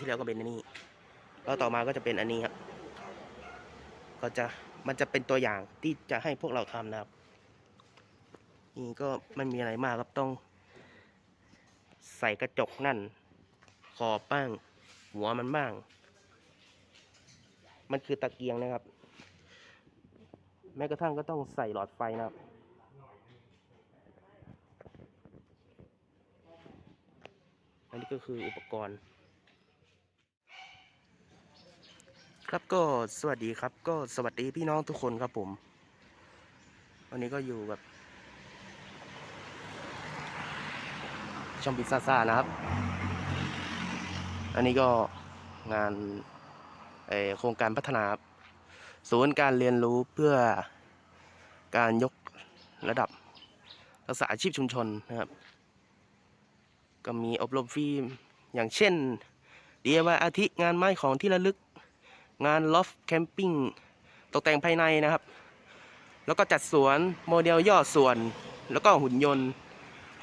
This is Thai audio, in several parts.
ที่แล้วก็เป็นอันนี้แล้วต่อมาก็จะเป็นอันนี้ครับ ก็จะมันจะเป็นตัวอย่างที่จะให้พวกเราทำนะครับ นี่ก็ไม่มีอะไรมากครับต้อง ใส่กระจกนั่น ขอบบ้าง หัวมันบ้าง มันคือตะเกียงนะครับ แม้กระทั่งก็ต้องใส่หลอดไฟนะครับอันนี้ก็คืออุปกรณ์ ครับก็สวัสดีครับก็สวัสดีพี่น้องทุกคนครับผม วันนี้ก็อยู่กับช่องพิซซ่าซ่านะครับ อันนี้ก็งานโครงการพัฒนาศูนย์การเรียนรู้เพื่อการยกระดับรักษาอาชีพชุมชนนะครับ ก็มีอบรมฟรีอย่างเช่น DIY อาทิงานไม้ของที่ระลึก งานลอฟแคมปิ้งตกแต่งภายในนะครับ แล้วก็จัดสวนโมเดลย่อส่วน แล้วก็หุ่นยนต์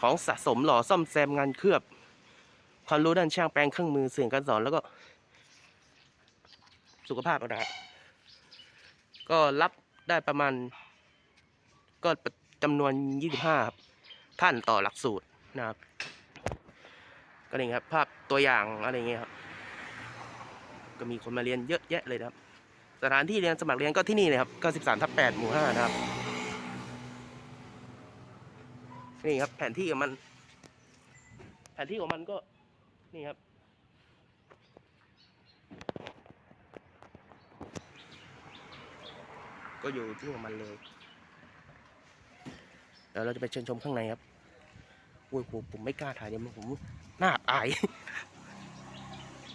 ของสะสมหล่อซ่อมแซมงานเคลือบ ความรู้ด้านช่างแปลงเครื่องมือเสื่อการสอนแล้วก็ สุขภาพนะครับก็รับได้ประมาณ ก็จำนวน 25ครับท่านต่อหลักสูตรนะครับ ก็นี่ครับ ภาพตัวอย่างอะไรเงี้ยครับ ก็มีคนมาเรียนเยอะแยะเลยนะครับ สถานที่เรียนสมัครเรียนก็ที่นี่เลยครับ93ทับ8หมู่5นะครับ นี่ครับแผนที่ของมัน แผนที่ของมันก็นี่ครับก็อยู่ที่ของมันเลย เดี๋ยวเราจะไปเชิญชมข้างในครับโอ้ยผมผมไม่กล้าถ่ายเดี๋ยวผมหน้าอาย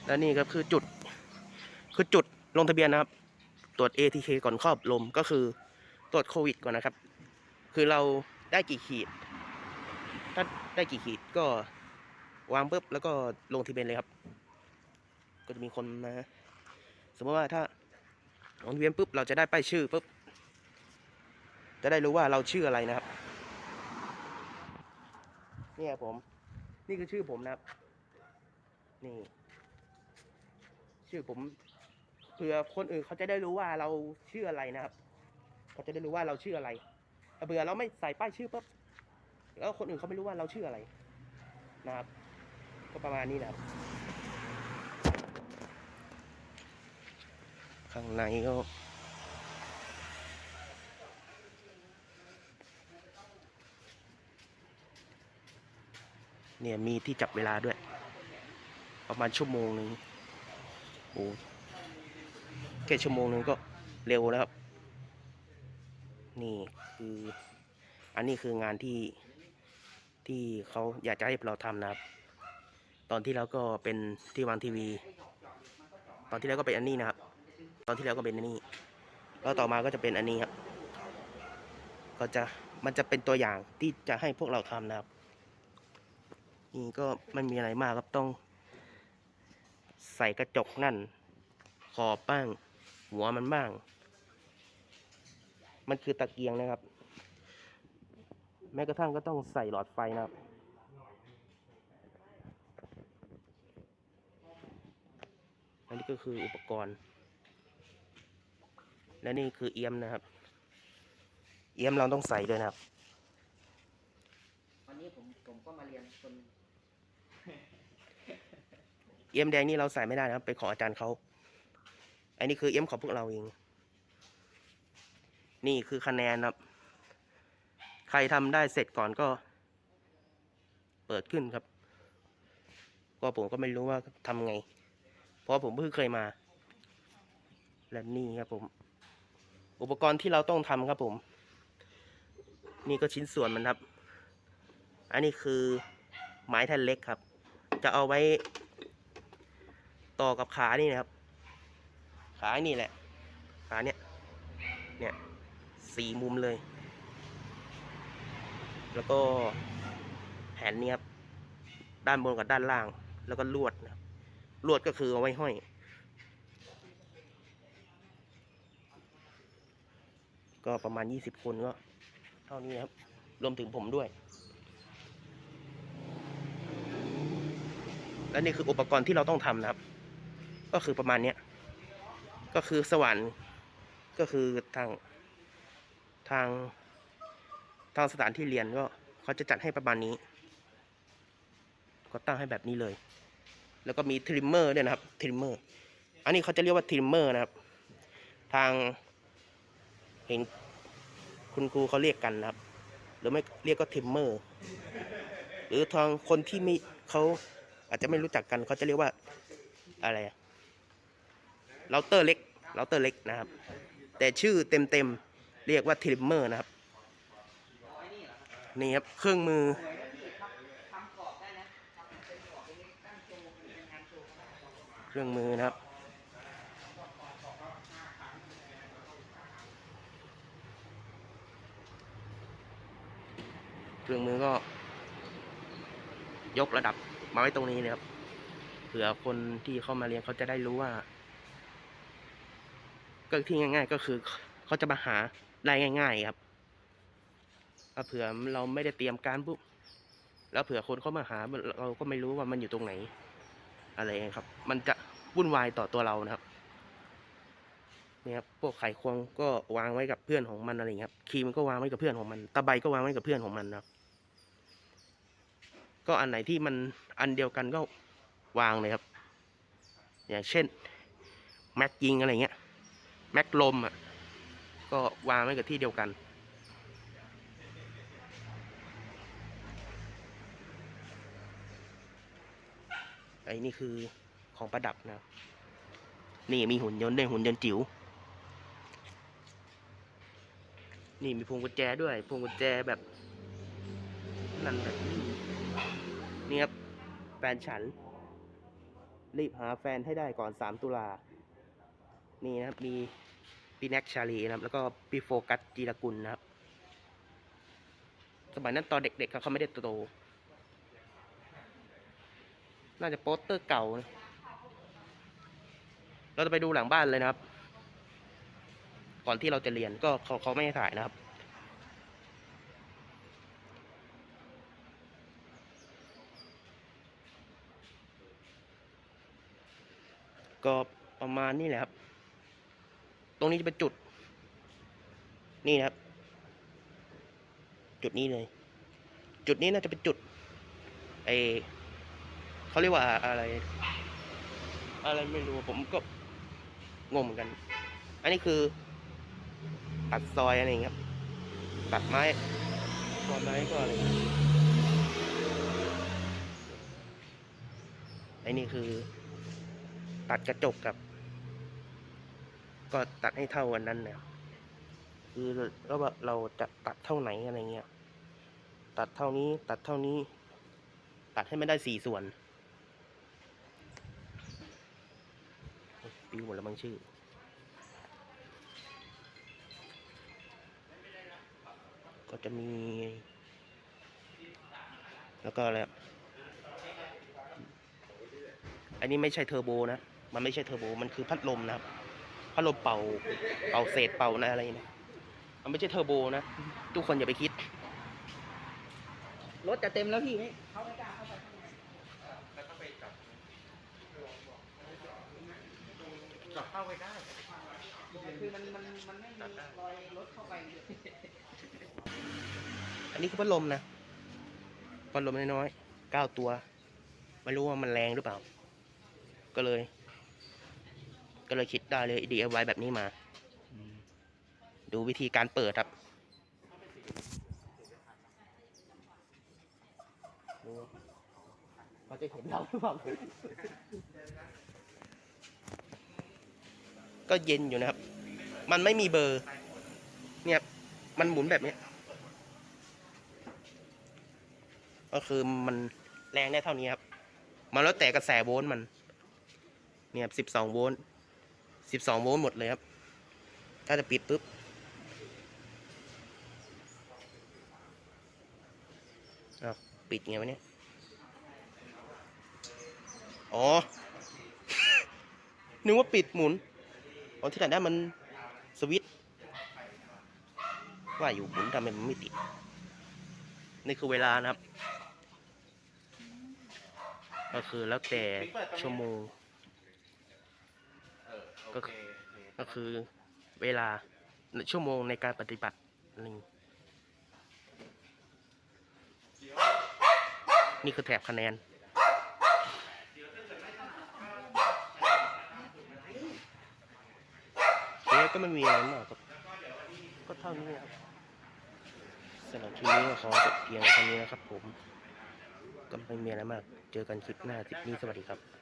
แล้วนี่ครับคือจุด คือจุดลงทะเบียนนะครับ ตรวจ ATK ก่อนครอบลมก็คือตรวจโควิดก่อนนะครับ คือเราได้กี่ขีด ถ้าได้กี่ขีดก็วางปุ๊บแล้วก็ลงทะเบียนเลยครับ ก็จะมีคนมาสมมติว่าถ้าลงทะเบียนปุ๊บเราจะได้ป้ายชื่อปุ๊บจะได้รู้ว่าเราชื่ออะไรนะครับเนี่ยครับผม นี่คือชื่อผมนะครับ นี่ ชื่อผม ผื่อคนอื่นเขาจะได้รู้ว่าเราชื่ออะไรนะครับเขาจะได้รู้ว่าเราชื่ออะไรแต่เผื่อเราไม่ใส่ป้ายชื่อปุ๊บแล้วคนอื่นเขาไม่รู้ว่าเราชื่ออะไรนะครับ ก็ประมาณนี้นะครับ ข้างในก็เนี่ยมีที่จับเวลาด้วย ประมาณชั่วโมงหนึ่งโอ้ ค่ชั่วโมงนึงก็เร็วแล้วครับ นี่คือ อันนี้คืองานที่ที่เขาอยากจะให้เราทำนะครับ ตอนที่แล้วก็เป็นที่วางทีวี ตอนที่แล้วก็เป็นอันนี้นะครับ ตอนที่แล้วก็เป็นอันนี้ แล้วต่อมาก็จะเป็นอันนี้ครับ ก็จะมันจะเป็นตัวอย่างที่จะให้พวกเราทำนะครับ นี่ก็ไม่มีอะไรมากครับต้อง ใส่กระจกนั่น ขอบบ้าง หัวมันบ้าง มันคือตะเกียงนะครับ แม้กระทั่งก็ต้องใส่หลอดไฟนะครับอันนี้ก็คืออุปกรณ์ และนี่คือเอียมนะครับ เอียมเราต้องใส่ด้วยนะครับ วันนี้ผมผมก็มาเรียนคน เอี้ยมแดงนี่เราใส่ไม่ได้นะครับ ไปขออาจารย์เขา อันนี้คือเอี้ยมของพวกเราเอง นี่คือคะแนนครับ ใครทำได้เสร็จก่อนก็ เปิดขึ้นครับ ก็ผมก็ไม่รู้ว่าทำไง เพราะผมเพิ่งเคยมา และนี่ครับผม อุปกรณ์ที่เราต้องทำครับผม นี่ก็ชิ้นส่วนมันครับ อันนี้คือไม้แท่นเล็กครับ จะเอาไว้ ต่อกับขานี่นะครับ ขานี่แหละ ขาเนี่ย เนี่ยสี่มุมเลย แล้วก็แผ่นนี้ครับด้านบนกับด้านล่าง แล้วก็ลวดนะลวดก็คือเอาไว้ห้อยก็ประมาณยี่สิบคนก็ เท่านี้นะครับ รวมถึงผมด้วย และนี่คืออุปกรณ์ที่เราต้องทำนะครับ ก็คือประมาณเนี้ย ก็คือสวรรค์ก็คือทางทางทางสถานที่เรียนก็เขาจะจัดให้ประมาณนี้ ก็ตั้งให้แบบนี้เลย แล้วก็มีทริมเมอร์ด้วยนะครับทริมเมอร์อันนี้เขาจะเรียกว่าทริมเมอร์นะครับ ทางเห็นคุณครูเขาเรียกกันนะครับ หรือไม่เรียกก็ทริมเมอร์หรือทางคนที่ไม่เขาอาจจะไม่รู้จักกันเขาจะเรียกว่าอะไรอะ เราเตอร์เล็กเราเตอร์เล็กนะครับ แต่ชื่อเต็มๆเรียกว่าทริมเมอร์นะครับ นี่ครับ เครื่องมือ เครื่องมือนะครับเครื่องมือก็ ยกระดับมาไว้ตรงนี้เลยครับเผื่อคนที่เข้ามาเรียนเขาจะได้รู้ว่า ก็ที่ง่าย ๆ ก็คือเขาจะมาหาได้ง่าย ๆ ครับเผื่อเราไม่ได้เตรียมการปุ๊บแล้วเผื่อคนเขามาหาเราก็ไม่รู้ว่ามันอยู่ตรงไหน อะไรอย่างนี้ครับ มันจะวุ่นวายต่อตัวเรานะครับเนี่ยครับพวกไขควงก็วางไว้กับเพื่อนของมันอะไรอย่างนี้ครับครีมก็วางไว้กับเพื่อนของมันตะไบก็วางไว้กับเพื่อนของมันนะครับ ก็อันไหนที่มันอันเดียวกันก็วางเลยครับ อย่างเช่น แม็กยิงอะไรเงี้ย แม็กลมอะ ก็วางไว้กับที่เดียวกัน ไอ้นี่คือของประดับนะ นี่มีหุ่นยนต์ด้วยหุ่นยนต์จิ๋ว นี่มีพวงกุญแจด้วย พวงกุญแจแบบนั่นแบบนี้นี่ครับแฟนฉัน รีบหาแฟนให้ได้ก่อนสามตุลานี่นะครับมี พี่แน็กชาลีนะครับ แล้วก็พี่โฟกัสจีรกุลนะครับ สมัยนั้นตอนเด็กๆเขาไม่ได้โต น่าจะโปสเตอร์เก่านะเราจะไปดูหลังบ้านเลยนะครับ ก่อนที่เราจะเรียนก็เขาเขาไม่ให้ถ่ายนะครับ ก็ประมาณนี้แหละครับ ตรงนี้จะเป็นจุด นี่นะครับ จุดนี้เลย จุดนี้น่าจะเป็นจุดไอเขาเรียกว่าอะไร อะไรไม่รู้ผมก็งงเหมือนกัน อันนี้คือ ตัดซอยอะไรอย่างเงี้ยครับตัดไม้ตอนไม้ก็อะไรไอ้นี่คือ ตัดกระจกกับ ก็ตัดให้เท่ากันนั้นเนี่ยคือแล้วว่าเราจะตัดเท่าไหนอะไรเงี้ย ตัดเท่านี้ตัดเท่านี้ ตัดให้มันได้สี่ส่วนปิวหมดแล้วบางชื่อก็จะมี แล้วก็อะไรอันนี้ไม่ใช่เทอร์โบนะ มันไม่ใช่เทอร์โบ มันคือพัดลมนะครับ พัดลมเป่า เป่าเศษเป่านะอะไรนะมันไม่ใช่เทอร์โบนะ ทุกคนอย่าไปคิด รถจะเต็มแล้วพี่ไม่เขาไม่กล้าเข้าไปข้างในจับเข้าไปได้คือมันมันมันไม่มีรอยรถเข้าไปเลยอันนี้คือพัดลมนะ พัดลมน้อยๆเก้าตัว ไม่รู้ว่ามันแรงหรือเปล่า ก็เลย ก็เลยคิดได้เลย DIY แบบนี้มา ดูวิธีการเปิดครับดูเขาจะเห็นเราหรือเปล่าก็เย็นอยู่นะครับ มันไม่มีเบอร์ เนี่ย มันหมุนแบบเนี้ยก็คือมันแรงได้เท่านี้ครับ มันแล้วแต่กระแสโวลต์มัน เนี่ยสิบสองโวลต์ สิบสองโวลต์หมดเลยครับ ถ้าจะปิดปุ๊บ อ้าว ปิดไงวะเนี่ย อ๋อ นึกว่าปิดหมุน อ๋อ ที่ไหนได้มันสวิตช์ว่าอยู่หมุนทำไมมันไม่ติด นี่คือเวลานะครับ ก็คือแล้วแต่ชั่วโมง ก็คือก็คือเวลาชั่วโมงในการปฏิบัตินี่นี่คือแถบคะแนนเอ๊ะก็ไม่มีอะไรมากครับก็เท่านี้ครับสำหรับคลิปนี้ก็ขอจบเพียงเท่านี้นะครับผม ก็ไม่มีอะไรมาก เจอกันคลิปหน้าคลิปนี้สวัสดีครับ